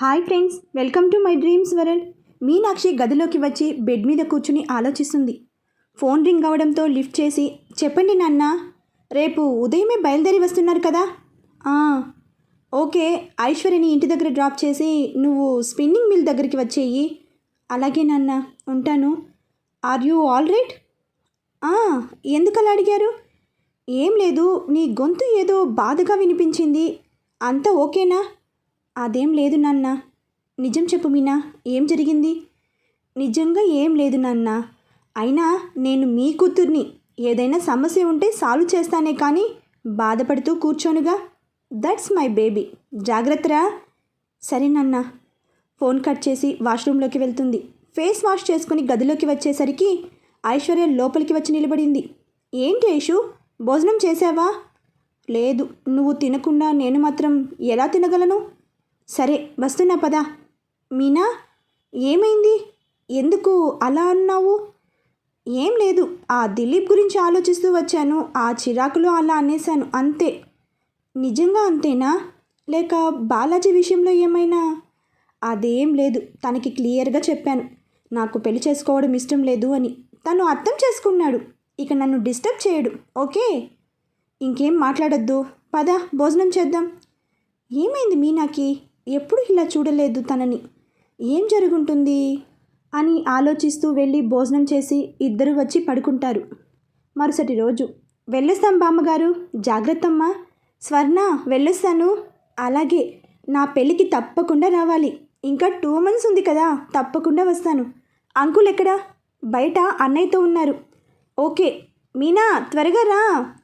Hi friends welcome to my dreams world. Meenakshi గదిలోకి వచ్చి bed మీద కూర్చుని ఆలోచిస్తుంది. ఫోన్ రింగ్ అవడంతో లిఫ్ట్ చేసి చెప్పండి నాన్న రేపు ఉదయమే బయలుదేరి వస్తున్నారు కదా? ఓకే ఐశ్వర్యని ఇంటి దగ్గర డ్రాప్ చేసి నువ్వు స్పిన్నింగ్ మిల్ దగ్గరికి వచ్చేయి. అలాగే నాన్న ఉంటాను. Are you all right? ఎందుకలా అడిగారు? ఏం లేదు నీ గొంతు ఏదో బాధగా వినిపించింది. అంతా ఓకేనా? అదేం లేదు నాన్న. నిజం చెప్పు మీనా ఏం జరిగింది? నిజంగా ఏం లేదు నాన్న. అయినా నేను మీ కూతుర్ని ఏదైనా సమస్య ఉంటే సాల్వ్ చేస్తానే కానీ బాధపడుతూ కూర్చోనుగా. That's my baby. జాగ్రత్తరా? సరే నాన్న. ఫోన్ కట్ చేసి వాష్రూమ్లోకి వెళ్తుంది. ఫేస్ వాష్ చేసుకుని గదిలోకి వచ్చేసరికి ఐశ్వర్య లోపలికి వచ్చి నిలబడింది. ఏంటి ఐషు? భోజనం చేసావా లేదు. నువ్వు తినకుండా నేను మాత్రం ఎలా తినగలను? సరే వస్తున్నా పదా. మీనా ఏమైంది? ఎందుకు అలా అన్నావు? ఏం లేదు ఆ దిలీప్ గురించి ఆలోచిస్తూ వచ్చాను ఆ చిరాకులో అలా అనేశాను అంతే. నిజంగా అంతేనా? లేక బాలాజీ విషయంలో ఏమైనా? అదేం లేదు తనకి క్లియర్గా చెప్పాను. నాకు పెళ్ళి చేసుకోవడం ఇష్టం లేదు అని. తను అర్థం చేసుకున్నాడు. ఇక నన్ను డిస్టర్బ్ చేయడు ఓకే? ఇంకేం మాట్లాడొద్దు. పద భోజనం చేద్దాం. ఏమైంది మీనాకి? ఎప్పుడు ఇలా చూడలేదు తనని? ఏం జరుగుంటుంది? అని ఆలోచిస్తూ వెళ్ళి భోజనం చేసి ఇద్దరు వచ్చి పడుకుంటారు. మరుసటి రోజు. వెళ్ళొస్తాం బామ్మగారు. జాగ్రత్తమ్మా. స్వర్ణ వెళ్ళొస్తాను. అలాగే నా పెళ్ళికి తప్పకుండా రావాలి. ఇంకా టూ మంత్స్ ఉంది కదా తప్పకుండా వస్తాను. అంకుల్ ఎక్కడా? బయట అన్నయ్యతో ఉన్నారు. ఓకే. మీనా త్వరగా రా.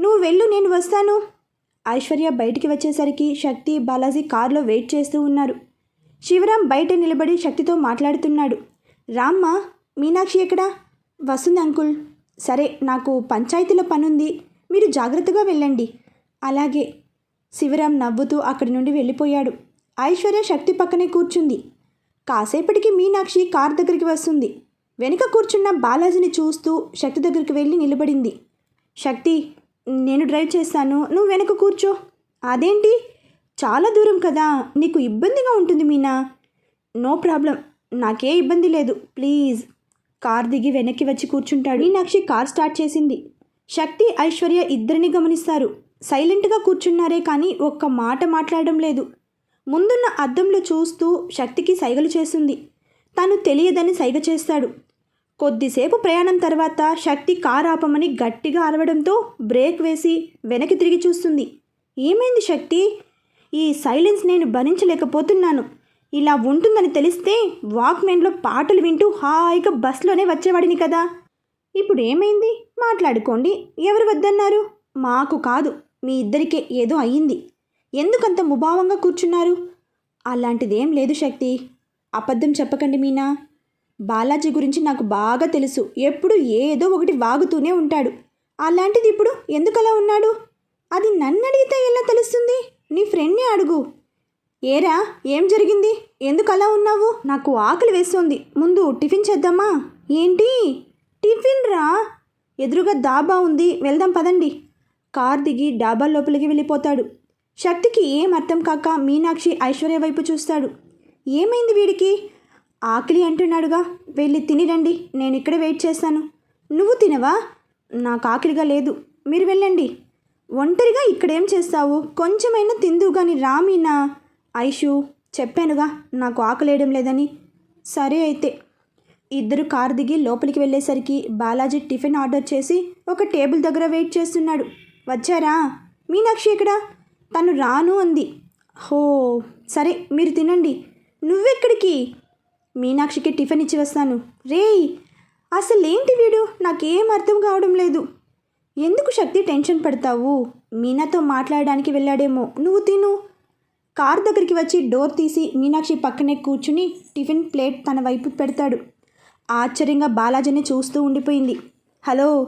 నువ్వు వెళ్ళు నేను వస్తాను. ఐశ్వర్య బయటికి వచ్చేసరికి శక్తి బాలాజీ కారులో వెయిట్ చేస్తూ ఉన్నారు. శివరాం బయట నిలబడి శక్తితో మాట్లాడుతున్నాడు. రామ్మ మీనాక్షి ఎక్కడా? వస్తుంది అంకుల్. సరే నాకు పంచాయతీలో పనుంది. మీరు జాగ్రత్తగా వెళ్ళండి. అలాగే. శివరాం నవ్వుతూ అక్కడి నుండి వెళ్ళిపోయాడు. ఐశ్వర్య శక్తి పక్కనే కూర్చుంది. కాసేపటికి మీనాక్షి కార్ దగ్గరికి వస్తుంది. వెనుక కూర్చున్న బాలాజీని చూస్తూ శక్తి దగ్గరికి వెళ్ళి నిలబడింది. శక్తి నేను డ్రైవ్ చేస్తాను. నువ్వు వెనక కూర్చో. అదేంటి? చాలా దూరం కదా. నీకు ఇబ్బందిగా ఉంటుంది మీనా. No problem. నాకే ఇబ్బంది లేదు. ప్లీజ్. కార్ దిగి వెనక్కి వచ్చి కూర్చుంటాడు. మీనాక్షి కార్ స్టార్ట్ చేసింది. శక్తి ఐశ్వర్య ఇద్దరిని గమనిస్తారు. సైలెంట్గా కూర్చున్నారే కానీ ఒక్క మాట మాట్లాడడం లేదు. ముందున్న అద్దంలో చూస్తూ శక్తికి సైగలు చేస్తుంది. తను తెలియదని సైగ చేస్తాడు. కొద్దిసేపు ప్రయాణం తర్వాత శక్తి కారు ఆపమని గట్టిగా అలవడంతో బ్రేక్ వేసి వెనక్కి తిరిగి చూస్తుంది. ఏమైంది శక్తి? ఈ సైలెన్స్ నేను భరించలేకపోతున్నాను. ఇలా ఉంటుందని తెలిస్తే వాక్మెన్లో పాటలు వింటూ హాయిగా బస్లోనే వచ్చేవాడిని కదా. ఇప్పుడు ఏమైంది? మాట్లాడుకోండి. ఎవరు వద్దన్నారు? మాకు కాదు. మీ ఇద్దరికే ఏదో అయ్యింది. ఎందుకంత ముభావంగా కూర్చున్నారు? అలాంటిదేం లేదు శక్తి. అబద్ధం చెప్పకండి మీనా. బాలాజీ గురించి నాకు బాగా తెలుసు. ఎప్పుడు ఏదో ఒకటి వాగుతూనే ఉంటాడు. అలాంటిది ఇప్పుడు ఎందుకలా ఉన్నాడు? అది నన్ను అడిగితే ఎలా తెలుస్తుంది? నీ ఫ్రెండ్ని అడుగు. ఏరా ఏం జరిగింది? ఎందుకు అలా ఉన్నావు? నాకు ఆకలి వేస్తోంది. ముందు టిఫిన్ చేద్దామా? ఏంటి? టిఫిన్ రా. ఎదురుగా దాబా ఉంది. వెళ్దాం పదండి. కార్ దిగి డాబా లోపలికి వెళ్ళిపోతాడు. శక్తికి ఏం అర్థం కాక మీనాక్షి ఐశ్వర్య వైపు చూస్తాడు. ఏమైంది వీడికి? ఆకలి అంటున్నాడుగా. వెళ్ళి తినిరండి. నేను ఇక్కడే వెయిట్ చేస్తాను. నువ్వు తినవా? నాకు ఆకలిగా లేదు. మీరు వెళ్ళండి. ఒంటరిగా ఇక్కడేం చేస్తావు? కొంచెమైనా తిందువు కానీ రామీనా ఐషు చెప్పానుగా నాకు ఆకలేయడం లేదని. సరే అయితే. ఇద్దరు కారు దిగి లోపలికి వెళ్ళేసరికి బాలాజీ టిఫిన్ ఆర్డర్ చేసి ఒక టేబుల్ దగ్గర వెయిట్ చేస్తున్నాడు. వచ్చారా? మీనాక్షి ఇక్కడ తను రాను అంది. హో సరే మీరు తినండి. నువ్వెక్కడికి? మీనాక్షికి టిఫిన్ ఇచ్చి వస్తాను. రేయ్ అసలేంటి వీడు? నాకేం అర్థం కావడం లేదు. ఎందుకు శక్తి టెన్షన్ పడతావు? మీనాతో మాట్లాడడానికి వెళ్ళాడేమో. నువ్వు తిను. కార్ దగ్గరికి వచ్చి డోర్ తీసి మీనాక్షి పక్కనే కూర్చుని టిఫిన్ ప్లేట్ తన వైపు పెడతాడు. ఆశ్చర్యంగా బాలాజీని చూస్తూ ఉండిపోయింది. హలో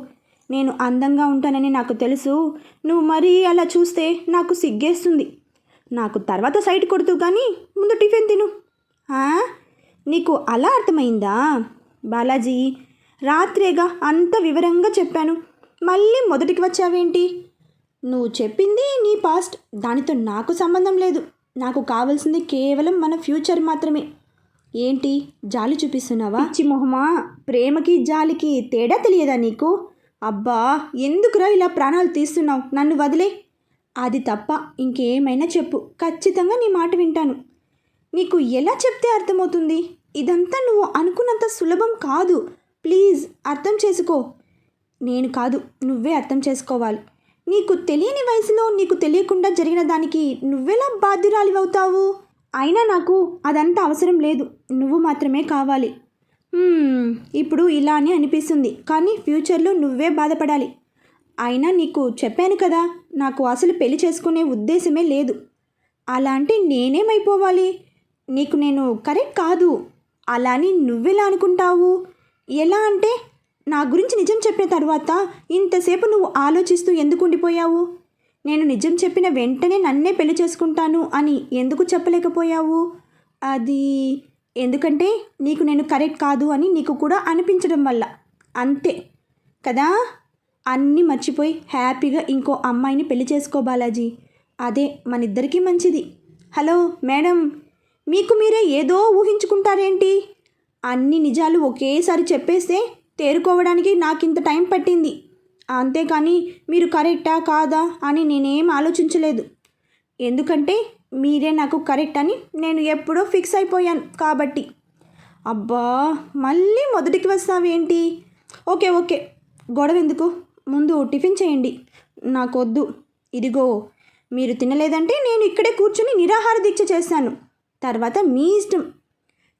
నేను అందంగా ఉంటానని నాకు తెలుసు. నువ్వు మరీ అలా చూస్తే నాకు సిగ్గేస్తుంది. నాకు తర్వాత సైట్ కొడుతూ కానీ ముందు టిఫిన్ తిను. ఆ? నీకు అలా అర్థమైందా? బాలాజీ రాత్రేగా అంత వివరంగా చెప్పాను. మళ్ళీ మొదటికి వచ్చావేంటి? నువ్వు చెప్పింది నీ పాస్ట్. దానితో నాకు సంబంధం లేదు. నాకు కావాల్సింది కేవలం మన ఫ్యూచర్ మాత్రమే. ఏంటి? జాలి చూపిస్తున్నావా? చి మొహమా? ప్రేమకి జాలికి తేడా తెలియదా నీకు? అబ్బా ఎందుకురా ఇలా ప్రాణాలు తీస్తున్నావు? నన్ను వదిలే. అది తప్ప ఇంకేమైనా చెప్పు. ఖచ్చితంగా నీ మాట వింటాను. నీకు ఎలా చెప్తే అర్థమవుతుంది? ఇదంతా నువ్వు అనుకున్నంత సులభం కాదు. ప్లీజ్ అర్థం చేసుకో. నేను కాదు నువ్వే అర్థం చేసుకోవాలి. నీకు తెలియని వయసులో నీకు తెలియకుండా జరిగిన దానికి నువ్వెలా బాధ్యురాలి అవుతావు అయినా నాకు అదంతా అవసరం లేదు. నువ్వు మాత్రమే కావాలి. ఇప్పుడు ఇలా అని అనిపిస్తుంది. కానీ ఫ్యూచర్లో నువ్వే బాధపడాలి. అయినా నీకు చెప్పాను కదా నాకు అసలు పెళ్ళి చేసుకునే ఉద్దేశమే లేదు. అలాంటి నేనేమైపోవాలి? నీకు నేను కరెక్ట్ కాదు. అలా అని నువ్వెలా అనుకుంటావు? ఎలా అంటే నా గురించి నిజం చెప్పిన తర్వాత ఇంతసేపు నువ్వు ఆలోచిస్తూ ఎందుకు ఉండిపోయావు? నేను నిజం చెప్పిన వెంటనే నన్నే పెళ్ళి చేసుకుంటాను అని ఎందుకు చెప్పలేకపోయావు? అది ఎందుకంటే నీకు నేను కరెక్ట్ కాదు అని నీకు కూడా అనిపించడం వల్ల. అంతే. కదా? అన్నీ మర్చిపోయి హ్యాపీగా ఇంకో అమ్మాయిని పెళ్ళి చేసుకో బాలాజీ. అదే మన ఇద్దరికీ మంచిది. Hello madam. మీకు మీరే ఏదో ఊహించుకుంటారేంటి? అన్ని నిజాలు ఒకేసారి చెప్పేస్తే తేరుకోవడానికి నాకు ఇంత టైం పట్టింది. అంతేకాని మీరు కరెక్టా కాదా అని నేనేం ఆలోచించలేదు. ఎందుకంటే మీరే నాకు కరెక్ట్ అని నేను ఎప్పుడో ఫిక్స్ అయిపోయాను కాబట్టి. అబ్బా మళ్ళీ మొదటికి వస్తావేంటి? Okay okay. గొడవ ఎందుకు ముందు టిఫిన్ చేయండి. నాకొద్దు. ఇదిగో మీరు తినలేదంటే నేను ఇక్కడే కూర్చుని నిరాహార దీక్ష చేస్తాను. తర్వాత మీ ఇష్టం.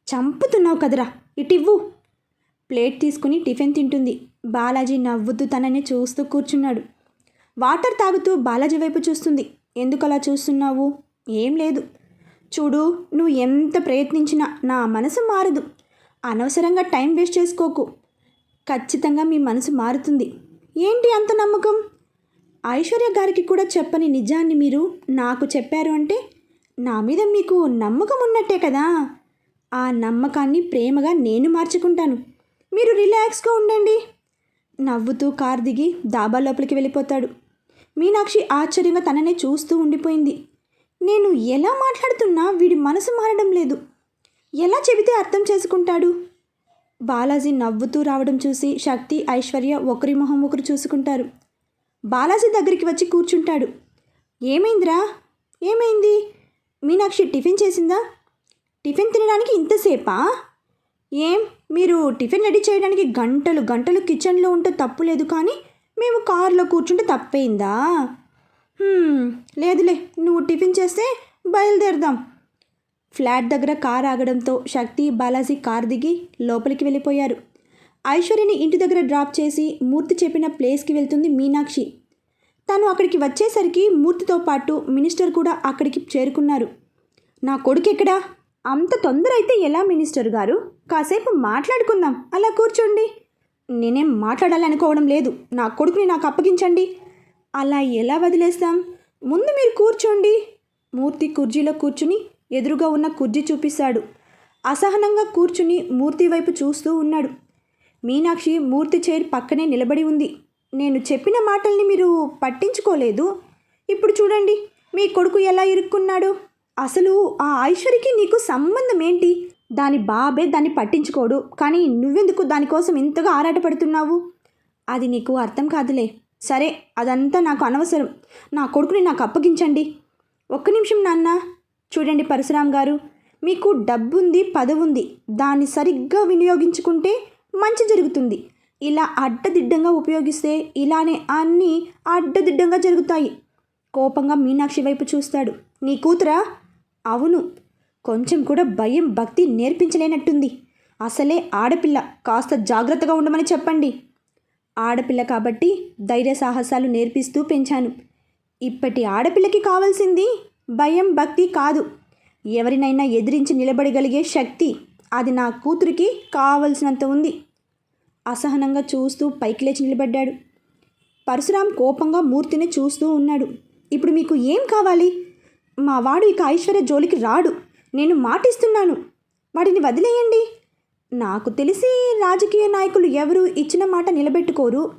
చంపుతున్నావు కదరా ఇటివ్వు. ప్లేట్ తీసుకుని టిఫిన్ తింటుంది. బాలాజీ నవ్వుతూ తనని చూస్తూ కూర్చున్నాడు. వాటర్ తాగుతూ బాలాజీ వైపు చూస్తుంది. ఎందుకు అలా చూస్తున్నావు? ఏం లేదు. చూడు నువ్వు ఎంత ప్రయత్నించినా నా మనసు మారదు. అనవసరంగా టైం వేస్ట్ చేసుకోకు. ఖచ్చితంగా మీ మనసు మారుతుంది. ఏంటి అంత నమ్మకం? ఐశ్వర్య గారికి కూడా చెప్పని నిజాన్ని మీరు నాకు చెప్పారు అంటే నా మీద మీకు నమ్మకం ఉన్నట్టే కదా? ఆ నమ్మకాన్ని ప్రేమగా నేను మార్చుకుంటాను. మీరు రిలాక్స్గా ఉండండి. నవ్వుతూ కార్ దిగి దాబా లోపలికి వెళ్ళిపోతాడు. మీనాక్షి ఆశ్చర్యంగా తననే చూస్తూ ఉండిపోయింది. నేను ఎలా మాట్లాడుతున్నా వీడి మనసు మారడం లేదు. ఎలా చెబితే అర్థం చేసుకుంటాడు? బాలాజీ నవ్వుతూ రావడం చూసి శక్తి ఐశ్వర్య ఒకరి మొహం ఒకరు చూసుకుంటారు. బాలాజీ దగ్గరికి వచ్చి కూర్చుంటాడు. ఏమైందిరా? ఏమైంది? మీనాక్షి టిఫిన్ చేసిందా? టిఫిన్ తినడానికి ఇంతసేపా? ఏం? మీరు టిఫిన్ రెడీ చేయడానికి గంటలు గంటలు కిచెన్లో ఉంటే తప్పు లేదు కానీ మేము కారులో కూర్చుంటే తప్పైందా? లేదులే నువ్వు టిఫిన్ చేస్తే బయలుదేరదాం. ఫ్లాట్ దగ్గర కార్ ఆగడంతో శక్తి బాలాజీ కార్ దిగి లోపలికి వెళ్ళిపోయారు. ఐశ్వర్యని ఇంటి దగ్గర డ్రాప్ చేసి మూర్తి చెప్పిన ప్లేస్కి వెళ్తుంది మీనాక్షి. తను అక్కడికి వచ్చేసరికి మూర్తితో పాటు మినిస్టర్ కూడా అక్కడికి చేరుకున్నారు. నా కొడుకు ఎక్కడా? అంత తొందర అయితే ఎలా మినిస్టర్ గారు? కాసేపు మాట్లాడుకుందాం. అలా కూర్చోండి. నేనేం మాట్లాడాలనుకోవడం లేదు. నా కొడుకుని నాకు అప్పగించండి. అలా ఎలా వదిలేస్తాం? ముందు మీరు కూర్చోండి. మూర్తి కుర్చీలో కూర్చుని ఎదురుగా ఉన్న కుర్చీ చూపిస్తాడు. అసహనంగా కూర్చుని మూర్తి వైపు చూస్తూ ఉన్నాడు. మీనాక్షి మూర్తి చైర్ పక్కనే నిలబడి ఉంది. నేను చెప్పిన మాటల్ని మీరు పట్టించుకోలేదు. ఇప్పుడు చూడండి మీ కొడుకు ఎలా ఇరుక్కున్నాడు? అసలు ఆ ఐశ్వర్యకి నీకు సంబంధం ఏంటి? దాని బాబే దాన్ని పట్టించుకోడు. కానీ నువ్వెందుకు దానికోసం ఇంతగా ఆరాటపడుతున్నావు? అది నీకు అర్థం కాదులే. సరే అదంతా నాకు అనవసరం. నా కొడుకుని నాకు అప్పగించండి. ఒక్క నిమిషం నాన్న. చూడండి పరశురాం గారు మీకు డబ్బుంది పదవుంది. దాన్ని సరిగ్గా వినియోగించుకుంటే మంచి జరుగుతుంది. ఇలా అడ్డదిడ్డంగా ఉపయోగిస్తే ఇలానే అన్నీ అడ్డదిడ్డంగా జరుగుతాయి. కోపంగా మీనాక్షి వైపు చూస్తాడు. నీ కూతురా? అవును. కొంచెం కూడా భయం భక్తి నేర్పించలేనట్టుంది. అసలే ఆడపిల్ల. కాస్త జాగ్రత్తగా ఉండమని చెప్పండి. ఆడపిల్ల కాబట్టి ధైర్య సాహసాలు నేర్పిస్తూ పెంచాను. ఇప్పటి ఆడపిల్లకి కావాల్సింది భయం భక్తి కాదు. ఎవరినైనా ఎదిరించి నిలబడగలిగే శక్తి అది నా కూతురికి కావలసినంత ఉంది. అసహనంగా చూస్తూ పైకి లేచి నిలబడ్డాడు. పరశురాం కోపంగా మూర్తిని చూస్తూ ఉన్నాడు. ఇప్పుడు మీకు ఏం కావాలి? మా వాడు ఇక ఐశ్వర్య జోలికి రాడు. నేను మాటిస్తున్నాను. వాడిని వదిలేయండి. నాకు తెలిసి రాజకీయ నాయకులు ఎవరు ఇచ్చిన మాట నిలబెట్టుకోరు.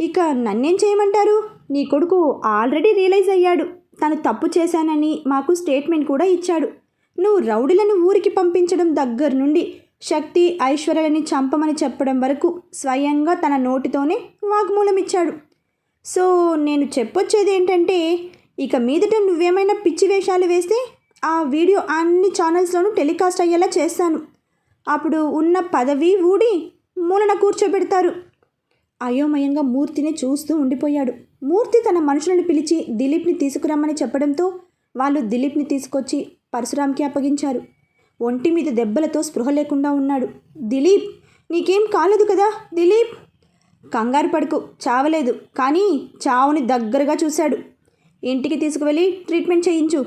ఇక నన్నేం చేయమంటారు? నీ కొడుకు ఆల్రెడీ రియలైజ్ అయ్యాడు. తను తప్పు చేశానని మాకు స్టేట్మెంట్ కూడా ఇచ్చాడు. నువ్వు రౌడీలను ఊరికి పంపించడం దగ్గర నుండి శక్తి ఐశ్వర్యలని చంపమని చెప్పడం వరకు స్వయంగా తన నోటితోనే వాగ్మూలం ఇచ్చాడు సో నేను చెప్పొచ్చేది ఏంటంటే ఇక మీదట నువ్వేమైనా పిచ్చి వేషాలు వేస్తే ఆ వీడియో అన్ని ఛానల్స్లోనూ టెలికాస్ట్ అయ్యేలా చేస్తాను. అప్పుడు ఉన్న పదవి ఊడి మూలన కూర్చోబెడతారు. అయోమయంగా మూర్తిని చూస్తూ ఉండిపోయాడు. మూర్తి తన మనుషులను పిలిచి దిలీప్ని తీసుకురమ్మని చెప్పడంతో వాళ్ళు దిలీప్ని తీసుకొచ్చి పరశురామ్కి అప్పగించారు. ఒంటి మీద దెబ్బలతో స్పృహ లేకుండా ఉన్నాడు. దిలీప్ నీకేం కాలేదు కదా? దిలీప్! కంగారు పడుకు చావలేదు కానీ చావుని దగ్గరగా చూశాడు. ఇంటికి తీసుకువెళ్ళి ట్రీట్మెంట్ చేయించు.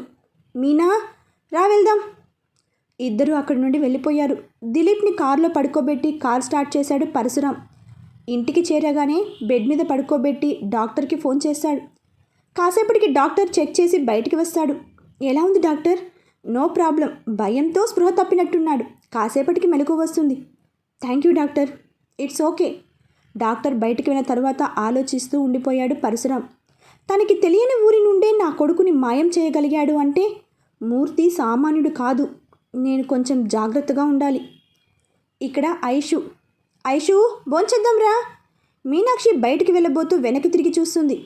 మీనా రా వెళ్దాం. ఇద్దరు అక్కడి నుండి వెళ్ళిపోయారు. దిలీప్ని కారులో పడుకోబెట్టి కార్ స్టార్ట్ చేశాడు పరశురాం. ఇంటికి చేరగానే బెడ్ మీద పడుకోబెట్టి డాక్టర్కి ఫోన్ చేశాడు. కాసేపటికి డాక్టర్ చెక్ చేసి బయటికి వస్తాడు. ఎలా ఉంది డాక్టర్? No problem. భయంతో స్పృహ తప్పినట్టున్నాడు. కాసేపటికి మెలకు వస్తుంది. Thank you doctor. It's okay. Doctor బయటికి వెళ్ళిన తర్వాత ఆలోచిస్తూ ఉండిపోయాడు పరశురాం. తనకి తెలియని ఊరి నుండే నా కొడుకుని మాయం చేయగలిగాడు అంటే మూర్తి సామాన్యుడు కాదు. నేను కొంచెం జాగ్రత్తగా ఉండాలి. ఇక్కడ ఐషు. ఐషు భోంచేద్దాంరా మీనాక్షి బయటికి వెళ్ళబోతూ వెనక్కి తిరిగి చూస్తుంది.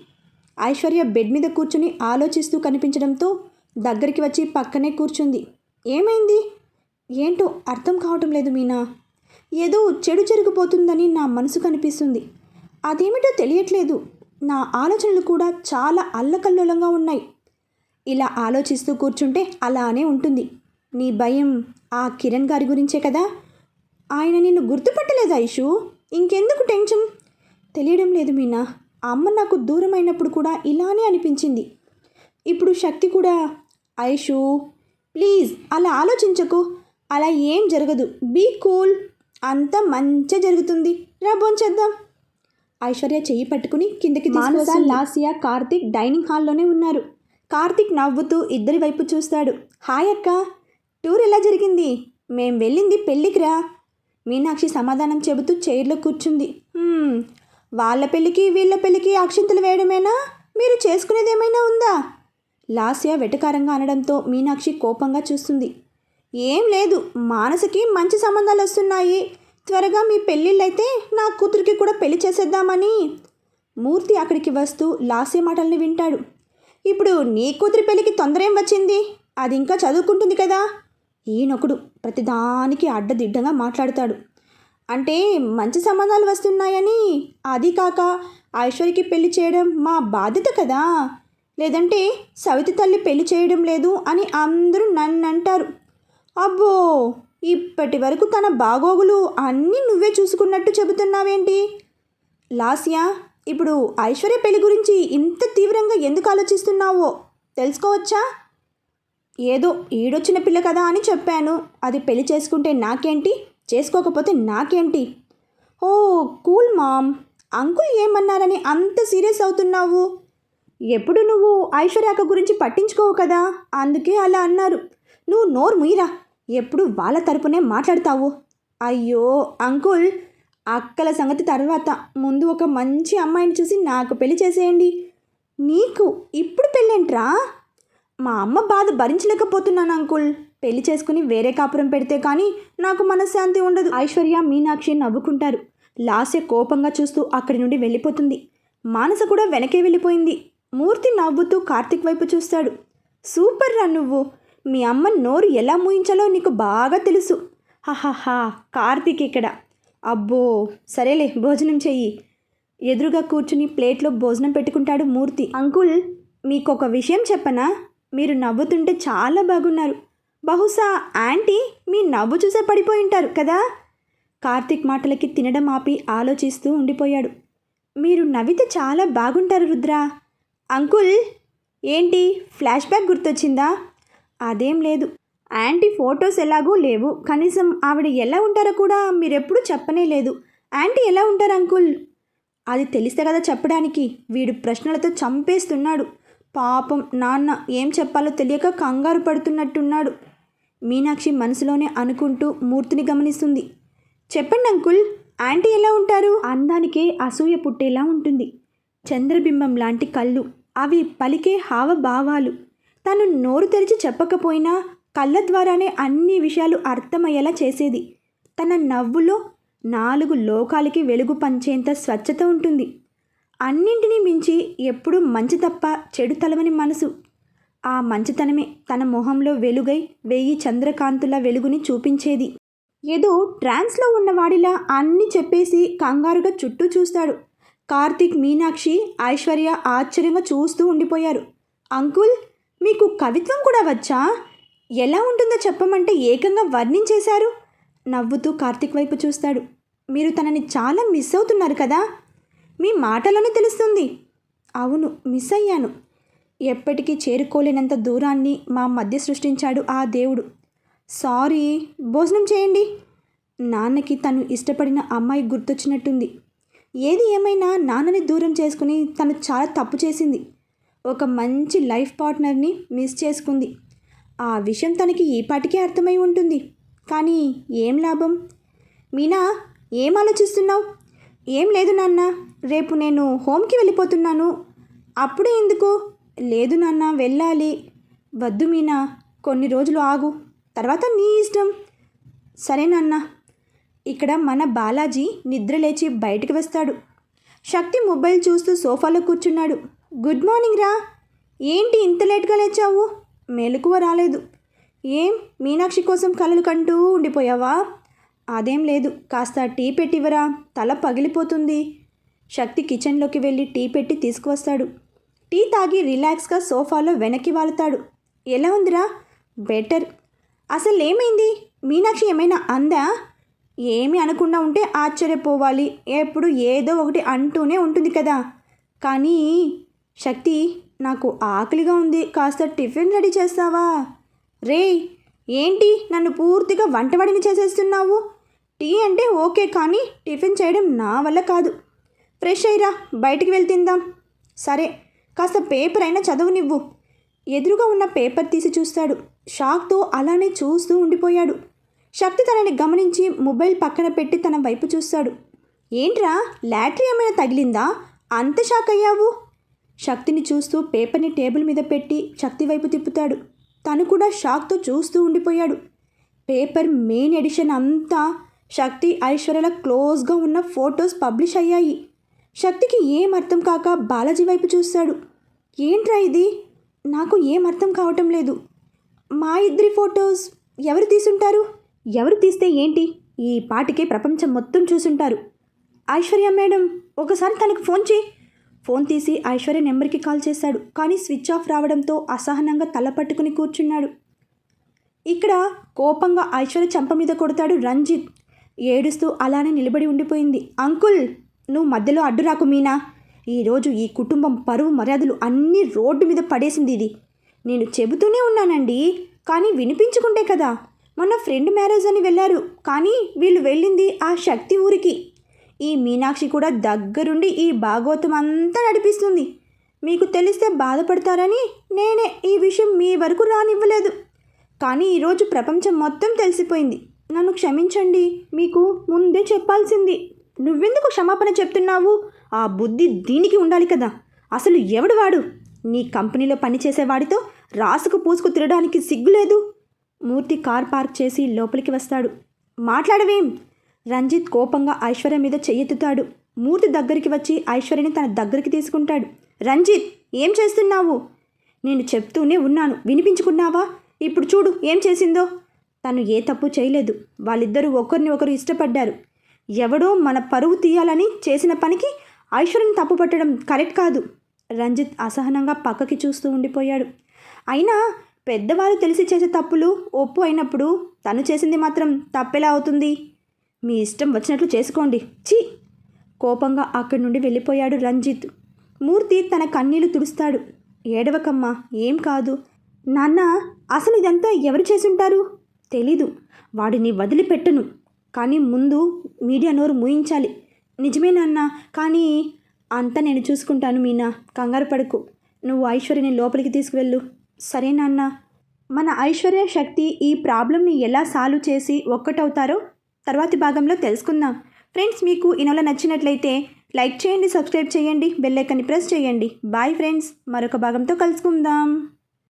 ఐశ్వర్య బెడ్ మీద కూర్చుని ఆలోచిస్తూ కనిపించడంతో దగ్గరికి వచ్చి పక్కనే కూర్చుంది. ఏమైంది? ఏంటో అర్థం కావటం లేదు మీనా. ఏదో చెడు జరిగిపోతుందని నా మనసు కనిపిస్తుంది. అదేమిటో తెలియట్లేదు. నా ఆలోచనలు కూడా చాలా అల్లకల్లోలంగా ఉన్నాయి. ఇలా ఆలోచిస్తూ కూర్చుంటే అలానే ఉంటుంది. నీ భయం ఆ కిరణ్ గారి గురించే కదా? ఆయన నిన్ను గుర్తుపట్టలేదు ఐషు ఇంకెందుకు టెన్షన్? తెలియడం లేదు మీనా. అమ్మ నాకు దూరమైనప్పుడు కూడా ఇలానే అనిపించింది. ఇప్పుడు శక్తి కూడా. ఐషు ప్లీజ్ అలా ఆలోచించకు. అలా ఏం జరగదు. Be cool. అంతా మంచిగా జరుగుతుంది. రా భోంచేద్దాం ఐశ్వర్య చెయ్యి పట్టుకుని కిందకి మానస లాసియా కార్తీక్ డైనింగ్ హాల్లోనే ఉన్నారు. కార్తీక్ నవ్వుతూ ఇద్దరి వైపు చూస్తాడు. హాయ్ అక్క. టూర్ ఎలా జరిగింది? మేం వెళ్ళింది పెళ్ళికిరా మీనాక్షి సమాధానం చెబుతూ చైర్లో కూర్చుంది. "హ్మ్, వాళ్ళ పెళ్ళికి వీళ్ళ పెళ్ళికి అక్షింతలు వేయడమేనా? మీరు చేసుకునేది ఏమైనా ఉందా? లాస్య వెటకారంగా అనడంతో మీనాక్షి కోపంగా చూస్తుంది. ఏం లేదు మానసకి మంచి సంబంధాలు వస్తున్నాయి. త్వరగా మీ పెళ్ళిళ్ళైతే నా కూతురికి కూడా పెళ్ళి చేసేద్దామని. మూర్తి అక్కడికి వస్తూ లాస్య మాటల్ని వింటాడు. ఇప్పుడు నీ కూతురి పెళ్ళికి తొందర ఏం వచ్చింది? అది ఇంకా చదువుకుంటుంది కదా? ఈయనొకడు ప్రతిదానికి అడ్డదిడ్డంగా మాట్లాడతాడు. అంటే మంచి సంబంధాలు వస్తున్నాయని? అది కాక ఐశ్వర్యకి పెళ్ళి చేయడం మా బాధ్యత కదా? లేదంటే సవితి తల్లి పెళ్ళి చేయడం లేదు అని అందరూ నన్ను అంటారు. అబ్బో ఇప్పటి వరకు తన బాగోగులు అన్నీ నువ్వే చూసుకున్నట్టు చెబుతున్నావేంటి? లాస్యా ఇప్పుడు ఐశ్వర్య పెళ్ళి గురించి ఇంత తీవ్రంగా ఎందుకు ఆలోచిస్తున్నావో తెలుసుకోవచ్చా? ఏదో ఈడొచ్చిన పిల్ల కదా అని చెప్పాను. అది పెళ్ళి చేసుకుంటే నాకేంటి? చేసుకోకపోతే నాకేంటి? Oh cool mom. అంకుల్ ఏమన్నారని అంత సీరియస్ అవుతున్నావు? ఎప్పుడు నువ్వు ఐశ్వర్యాక గురించి పట్టించుకోవు కదా? అందుకే అలా అన్నారు. నువ్వు నోరు ముయిరా ఎప్పుడు వాళ్ళ తరపునే మాట్లాడతావు? అయ్యో అంకుల్ అక్కల సంగతి తర్వాత. ముందు ఒక మంచి అమ్మాయిని చూసి నాకు పెళ్ళి చేసేయండి. నీకు ఇప్పుడు పెళ్ళేంట్రా? మా అమ్మ బాధ భరించలేకపోతున్నాను అంకుల్. పెళ్ళి చేసుకుని వేరే కాపురం పెడితే కానీ నాకు మనశ్శాంతి ఉండదు. ఐశ్వర్య మీనాక్షి నవ్వుకుంటారు. లాస్య కోపంగా చూస్తూ అక్కడి నుండి వెళ్ళిపోతుంది. మానస కూడా వెనకే వెళ్ళిపోయింది. మూర్తి నవ్వుతూ కార్తిక్ వైపు చూస్తాడు. సూపర్ రా నువ్వు. మీ అమ్మ నోరు ఎలా మూయించాలో నీకు బాగా తెలుసు. హహహా కార్తిక్ ఇక్కడ. అబ్బో సరేలే భోజనం చెయ్యి. ఎదురుగా కూర్చుని ప్లేట్లో భోజనం పెట్టుకుంటాడు మూర్తి. అంకుల్ మీకు ఒక విషయం చెప్పనా? మీరు నవ్వుతుంటే చాలా బాగున్నారు. బహుశా ఆంటీ మీ నవ్వు చూసే పడిపోయి ఉంటారు కదా? కార్తిక్ మాటలకి తినడం ఆపి ఆలోచిస్తూ ఉండిపోయాడు. మీరు నవ్వితే చాలా బాగుంటారు రుద్ర. అంకుల్ ఏంటి? ఫ్లాష్ బ్యాక్ గుర్తొచ్చిందా? అదేం లేదు. ఆంటీ ఫొటోస్ ఎలాగూ లేవు. కనీసం ఆవిడ ఎలా ఉంటారో కూడా మీరెప్పుడూ చెప్పనే లేదు. ఆంటీ ఎలా ఉంటారు అంకుల్? అది తెలిస్తే కదా చెప్పడానికి. వీడు ప్రశ్నలతో చంపేస్తున్నాడు. పాపం నాన్న ఏం చెప్పాలో తెలియక కంగారు పడుతున్నట్టున్నాడు. మీనాక్షి మనసులోనే అనుకుంటూ మూర్తిని గమనిస్తుంది. చెప్పండి అంకుల్ ఆంటీ ఎలా ఉంటారు? అందానికే అసూయ పుట్టేలా ఉంటుంది. చంద్రబింబం లాంటి కళ్ళు. అవి పలికే హావభావాలు. తను నోరు తెరిచి చెప్పకపోయినా కళ్ళ ద్వారానే అన్ని విషయాలు అర్థమయ్యేలా చేసేది. తన నవ్వులో నాలుగు లోకాలకి వెలుగు పంచేంత స్వచ్ఛత ఉంటుంది. అన్నింటినీ మించి ఎప్పుడూ మంచి తప్ప చెడు తలవని మనసు. ఆ మంచితనమే తన మొహంలో వెలుగై వెయ్యి చంద్రకాంతుల వెలుగుని చూపించేది. ఏదో ట్రాన్స్లో ఉన్నవాడిలా అన్నీ చెప్పేసి కంగారుగా చుట్టూ చూస్తాడు. కార్తీక్ మీనాక్షి ఐశ్వర్య ఆశ్చర్యంగా చూస్తూ ఉండిపోయారు. అంకుల్ మీకు కవిత్వం కూడా వచ్చా? ఎలా ఉంటుందో చెప్పమంటే ఏకంగా వర్ణించేశారు. నవ్వుతూ కార్తీక్ వైపు చూస్తాడు. మీరు తనని చాలా మిస్ అవుతున్నారు కదా? మీ మాటలోనే తెలుస్తుంది. అవును మిస్ అయ్యాను. ఎప్పటికీ చేరుకోలేనంత దూరాన్ని మా మధ్య సృష్టించాడు ఆ దేవుడు. సారీ భోజనం చేయండి. నాన్నకి తను ఇష్టపడిన అమ్మాయి గుర్తొచ్చినట్టుంది. ఏది ఏమైనా నాన్నని దూరం చేసుకుని తను చాలా తప్పు చేసింది. ఒక మంచి లైఫ్ పార్ట్నర్ని మిస్ చేసుకుంది. ఆ విషయం తనకి ఈపాటికే అర్థమై ఉంటుంది. కానీ ఏం లాభం? మీనా ఏం ఆలోచిస్తున్నావు? ఏం లేదు నాన్న. రేపు నేను హోమ్కి వెళ్ళిపోతున్నాను. అప్పుడే ఎందుకు? లేదు నాన్న వెళ్ళాలి. వద్దు మీనా. కొన్ని రోజులు ఆగు. తర్వాత నీ ఇష్టం. సరే నాన్న. ఇక్కడ మన బాలాజీ నిద్రలేచి బయటికి వస్తాడు. శక్తి మొబైల్ చూస్తూ సోఫాలో కూర్చున్నాడు. గుడ్ మార్నింగ్ రా. ఏంటి ఇంత లేట్గా లేచావు? మెలకువ రాలేదు. ఏం? మీనాక్షి కోసం కలలు కంటూ ఉండిపోయావా? అదేం లేదు. కాస్త టీ పెట్టివరా తల పగిలిపోతుంది. శక్తి కిచెన్లోకి వెళ్ళి టీ పెట్టి తీసుకువస్తాడు. టీ తాగి రిలాక్స్గా సోఫాలో వెనక్కి వాలుతాడు ఎలా ఉందిరా? బెటర్. అసలు ఏమైంది మీనాక్షి ఏమైనా అందా? ఏమి అనకుండా ఉంటే ఆశ్చర్యపోవాలి. ఎప్పుడు ఏదో ఒకటి అంటూనే ఉంటుంది కదా. కానీ శక్తి నాకు ఆకలిగా ఉంది. కాస్త టిఫిన్ రెడీ చేస్తావా? రే ఏంటి నన్ను పూర్తిగా వంటవాడిని చేసేస్తున్నావు? టీ అంటే ఓకే కానీ టిఫిన్ చేయడం నా వల్ల కాదు. ఫ్రెష్ అయ్యిరా బయటికి వెళ్తుందాం తిందాం. సరే కాస్త పేపర్ అయినా చదవనివ్వు. ఎదురుగా ఉన్న పేపర్ తీసి చూస్తాడు. షాక్తో అలానే చూస్తూ ఉండిపోయాడు. శక్తి తనని గమనించి మొబైల్ పక్కన పెట్టి తన వైపు చూస్తాడు. ఏంట్రా లాటరీ ఏమైనా తగిలిందా? అంత షాక్ అయ్యావు? శక్తిని చూస్తూ పేపర్ని టేబుల్ మీద పెట్టి శక్తి వైపు తిప్పుతాడు. తను కూడా షాక్తో చూస్తూ ఉండిపోయాడు. పేపర్ మెయిన్ ఎడిషన్ అంతా శక్తి ఐశ్వర్యల క్లోజ్గా ఉన్న ఫొటోస్ పబ్లిష్ అయ్యాయి. శక్తికి ఏం అర్థం కాక బాలాజీ వైపు చూస్తాడు. ఏంట్రా ఇది? నాకు ఏం అర్థం కావటం లేదు. మా ఇద్దరి ఫొటోస్ ఎవరు తీసుంటారు? ఎవరు తీస్తే ఏంటి? ఈ పాటికే ప్రపంచం మొత్తం చూసుంటారు. ఐశ్వర్య మేడం ఒకసారి తనకు ఫోన్ చేయి. ఫోన్ తీసి ఐశ్వర్య నెంబర్కి కాల్ చేశాడు. కానీ స్విచ్ ఆఫ్ రావడంతో అసహనంగా తల పట్టుకుని కూర్చున్నాడు. ఇక్కడ కోపంగా ఐశ్వర్య చెంప మీద కొడతాడు రంజిత్. ఏడుస్తూ అలానే నిలబడి ఉండిపోయింది. అంకుల్ నువ్వు మధ్యలో అడ్డు రాకు మీనా. ఈరోజు ఈ కుటుంబం పరువు మర్యాదలు అన్నీ రోడ్డు మీద పడేసింది ఇది. నేను చెబుతూనే ఉన్నానండి. కానీ వినిపించుకుంటే కదా. మొన్న ఫ్రెండ్ మ్యారేజ్ అని వెళ్ళారు కానీ వీళ్ళు వెళ్ళింది ఆ శక్తి ఊరికి. ఈ మీనాక్షి కూడా దగ్గరుండి ఈ భాగవతం అంతా నడిపిస్తుంది. మీకు తెలిస్తే బాధపడతారని నేనే ఈ విషయం మీ వరకు రానివ్వలేదు. కానీ ఈరోజు ప్రపంచం మొత్తం తెలిసిపోయింది. నన్ను క్షమించండి మీకు ముందే చెప్పాల్సింది. నువ్వెందుకు క్షమాపణ చెప్తున్నావు? ఆ బుద్ధి దీనికి ఉండాలి కదా. అసలు ఎవడు వాడు? నీ కంపెనీలో పనిచేసేవాడితో రాసుకు పూసుకు తిరగడానికి సిగ్గులేదు. మూర్తి కార్ పార్క్ చేసి లోపలికి వస్తాడు. మాట్లాడవేం? రంజిత్ కోపంగా ఐశ్వర్య మీద చెయ్యెత్తుతాడు. మూర్తి దగ్గరికి వచ్చి ఐశ్వర్యని తన దగ్గరికి తీసుకుంటాడు. రంజిత్ ఏం చేస్తున్నావు? నేను చెప్తూనే ఉన్నాను. వినిపించుకున్నావా? ఇప్పుడు చూడు ఏం చేసిందో? తను ఏ తప్పు చేయలేదు. వాళ్ళిద్దరూ ఒకరిని ఒకరు ఇష్టపడ్డారు. ఎవడో మన పరువు తీయాలని చేసిన పనికి ఐశ్వర్యని తప్పు పట్టడం కరెక్ట్ కాదు. రంజిత్ అసహనంగా పక్కకి చూస్తూ ఉండిపోయాడు. అయినా పెద్దవాళ్ళు తెలిసి చేసే తప్పులు ఒప్పు అయినప్పుడు తను చేసింది మాత్రం తప్పెలా అవుతుంది. మీ ఇష్టం వచ్చినట్లు చేసుకోండి. ఛీ! కోపంగా అక్కడి నుండి వెళ్ళిపోయాడు రంజిత్. మూర్తి తన కన్నీళ్ళు తుడుస్తాడు. ఏడవకమ్మా ఏం కాదు. నాన్న అసలు ఇదంతా ఎవరు చేసుంటారు? తెలీదు. వాడిని వదిలిపెట్టను. కానీ ముందు మీడియా నోరు మూయించాలి. నిజమే నాన్న కానీ అంతా నేను చూసుకుంటాను మీనా. కంగారు పడకు. నువ్వు ఐశ్వర్యని లోపలికి తీసుకువెళ్ళు. సరే నాన్న. మన ఐశ్వర్య శక్తి ఈ ప్రాబ్లమ్ని ఎలా సాల్వ్ చేసి ఒక్కటవుతారో తర్వాతి భాగంలో తెలుసుకుందాం. ఫ్రెండ్స్ మీకు ఈ నచ్చినట్లయితే లైక్ చేయండి సబ్స్క్రైబ్ చేయండి బెల్లైకన్ని ప్రెస్ చేయండి. బాయ్ ఫ్రెండ్స్ మరొక భాగంతో కలుసుకుందాం.